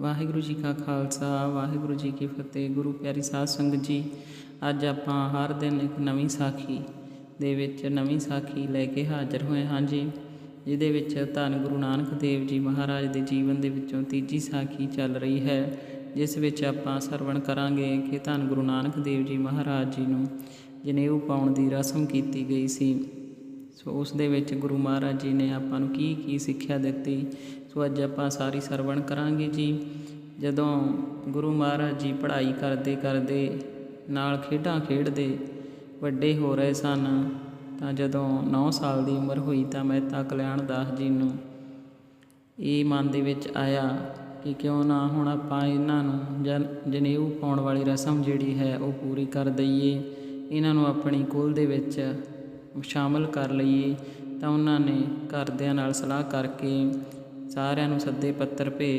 ਵਾਹਿਗੁਰੂ ਜੀ ਕਾ ਖਾਲਸਾ, ਵਾਹਿਗੁਰੂ ਜੀ ਕੀ ਫਤਿਹ। ਗੁਰੂ ਪਿਆਰੀ ਸਾਧ ਸੰਗਤ ਜੀ, ਅੱਜ ਆਪਾਂ ਹਰ ਦਿਨ ਇੱਕ ਨਵੀਂ ਸਾਖੀ ਦੇ ਵਿੱਚ ਨਵੀਂ ਸਾਖੀ ਲੈ ਕੇ ਹਾਜ਼ਰ ਹੋਏ ਹਾਂ ਜੀ, ਜਿਹਦੇ ਵਿੱਚ ਧੰਨ ਗੁਰੂ ਨਾਨਕ ਦੇਵ ਜੀ ਮਹਾਰਾਜ ਦੇ ਜੀਵਨ ਦੇ ਵਿੱਚੋਂ ਤੀਜੀ ਸਾਖੀ ਚੱਲ ਰਹੀ ਹੈ, ਜਿਸ ਵਿੱਚ ਆਪਾਂ ਸਰਵਣ ਕਰਾਂਗੇ ਕਿ ਧੰਨ ਗੁਰੂ ਨਾਨਕ ਦੇਵ ਜੀ ਮਹਾਰਾਜ ਜੀ ਨੂੰ ਜਨੇਊ ਪਾਉਣ ਦੀ ਰਸਮ ਕੀਤੀ ਗਈ ਸੀ। ਸੋ ਉਸ ਦੇ ਵਿੱਚ ਗੁਰੂ ਮਹਾਰਾਜ ਜੀ ਨੇ ਆਪਾਂ ਨੂੰ ਕੀ ਕੀ ਸਿੱਖਿਆ ਦਿੱਤੀ? ਸੋ ਅੱਜ ਆਪਾਂ ਸਾਰੀ ਸਰਵਣ ਕਰਾਂਗੇ ਜੀ। ਜਦੋਂ ਗੁਰੂ ਮਹਾਰਾਜ ਜੀ ਪੜ੍ਹਾਈ ਕਰਦੇ ਕਰਦੇ ਨਾਲ ਖੇਡਾਂ ਖੇਡਦੇ ਵੱਡੇ ਹੋ ਰਹੇ ਸਨ, ਤਾਂ ਜਦੋਂ 9 ਸਾਲ ਦੀ ਉਮਰ ਹੋਈ ਤਾਂ ਮਹਿਤਾ ਕਲਿਆਣ ਦਾਸ ਜੀ ਨੂੰ ਇਹ ਮਨ ਦੇ ਵਿੱਚ ਆਇਆ ਕਿ ਕਿਉਂ ਨਾ ਹੁਣ ਆਪਾਂ ਇਹਨਾਂ ਨੂੰ ਜਨ, ਜਨੇਊ ਪਾਉਣ ਵਾਲੀ ਰਸਮ ਜਿਹੜੀ ਹੈ ਉਹ ਪੂਰੀ ਕਰ ਦਈਏ। ਇਹਨਾਂ ਨੂੰ ਆਪਣੀ ਕੁਲ ਦੇ ਵਿੱਚ ਸ਼ਾਮਲ ਕਰ ਲਈਏ, ਤਾਂ ਉਹਨਾਂ ਨੇ ਘਰਦਿਆਂ ਨਾਲ ਸਲਾਹ ਕਰਕੇ ਸਾਰਿਆਂ ਨੂੰ ਸੱਦੇ ਪੱਤਰ ਭੇਜ